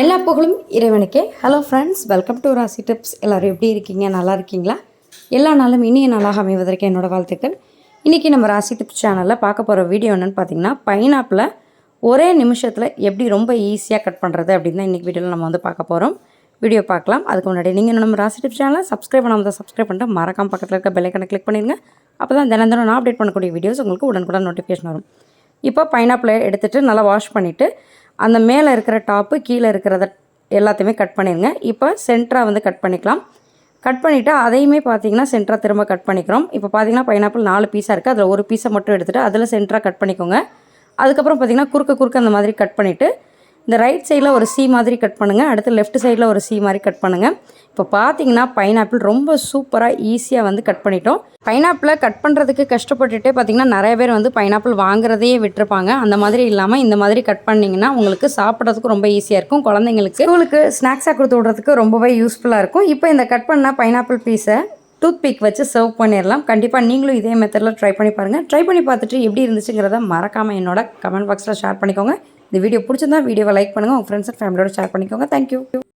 எல்லா புகழும் இறைவனுக்கே. Hello friends welcome to Rasi tips எல்லோரும் எப்படி இருக்கீங்க? நல்லா இருக்கீங்களா? எல்லா நாளும் இனிய நாளாக அமைவதற்கு என்னோடய வாழ்த்துக்கள். இன்றைக்கி நம்ம ராசி டிப்ஸ் சேனலில் பார்க்க போகிற வீடியோ என்னென்னு பார்த்தீங்கன்னா பைனாப்பில் ஒரே நிமிஷத்தில் எப்படி ரொம்ப ஈஸியாக கட் பண்ணுறது அப்படின்னு தான் இன்றைக்கி வீடியோவில் நம்ம வந்து பார்க்க போகிறோம் வீடியோ பார்க்கலாம். அதுக்கு முன்னாடி நீங்கள் நம்ம ராசி டிப்ஸ் சேனலை சப்ஸ்கிரைப் பண்ணாமல் தான் சப்ஸ்கிரைப் பண்ணிட்டு மறக்காம பக்கத்தில் இருக்க பெல்லைக்கனை கிளிக் பண்ணிடுங்க அப்போ தான் தினம் தினம் நான் அப்டேட் பண்ணக்கூடிய வீடியோஸ் உங்களுக்கு உடனுக்குடன் நோட்டிஃபிகேஷன் வரும். இப்போ பைனாப்பிளை எடுத்துகிட்டு நல்லா வாஷ் பண்ணிவிட்டு அந்த மேலே இருக்கிற டாப்பு கீழே இருக்கிறத எல்லாத்தையுமே கட் பண்ணிடுங்க இப்போ சென்டராக வந்து கட் பண்ணிக்கலாம். கட் பண்ணிவிட்டு அதையுமே பார்த்தீங்கன்னா சென்டராக திரும்ப கட் பண்ணிக்கிறோம். இப்போ பார்த்தீங்கன்னா பைனாப்பிள் நாலு பீஸாக இருக்குது அதில் ஒரு பீஸை மட்டும் எடுத்துகிட்டு அதில் சென்டராக கட் பண்ணிக்கோங்க. அதுக்கப்புறம் பார்த்தீங்கன்னா குறுக்க குறுக்க அந்த மாதிரி கட் பண்ணிவிட்டு இந்த ரைட் சைடில் ஒரு சி மாதிரி கட் பண்ணுங்கள் அடுத்து லெஃப்ட் சைடில் ஒரு சி மாதிரி கட் பண்ணுங்கள் இப்போ பார்த்தீங்கன்னா பைனாப்பிள் ரொம்ப சூப்பராக ஈஸியாக வந்து கட் பண்ணிட்டோம். பைனாப்பிளை கட் பண்ணுறதுக்கு கஷ்டப்பட்டுட்டே பார்த்தீங்கன்னா நிறைய பேர் வந்து பைனாப்பிள் வாங்குறதையே விட்டுருப்பாங்க. அந்த மாதிரி இல்லாமல் இந்த மாதிரி கட் பண்ணிங்கன்னா உங்களுக்கு சாப்பிட்றதுக்கு ரொம்ப ஈஸியாக இருக்கும். குழந்தைங்களுக்கு உங்களுக்கு ஸ்நாக்ஸாக கொடுத்து விட்றதுக்கு ரொம்பவே யூஸ்ஃபுல்லாக இருக்கும். இப்போ இந்த கட் பண்ண பைனாப்பிள் பீஸை டூத் பிக் வச்சு சர்வ் பண்ணிடலாம். கண்டிப்பாக நீங்களும் இதே மெத்தடில் ட்ரை பண்ணி பாருங்கள் ட்ரை பண்ணி பார்த்துட்டு எப்படி இருந்துச்சுங்கிறத மறக்காமல் என்னோட கமெண்ட் பாக்ஸில் ஷேர் பண்ணிக்கோங்க. இந்த வீடியோ பிடிச்சிருந்தா வீடியோவை லைக் பண்ணுங்கள் உங்கள் ஃப்ரெண்ட்ஸ் அண்ட் ஃபேமிலியோட ஷேர் பண்ணிக்கோங்க. Thank you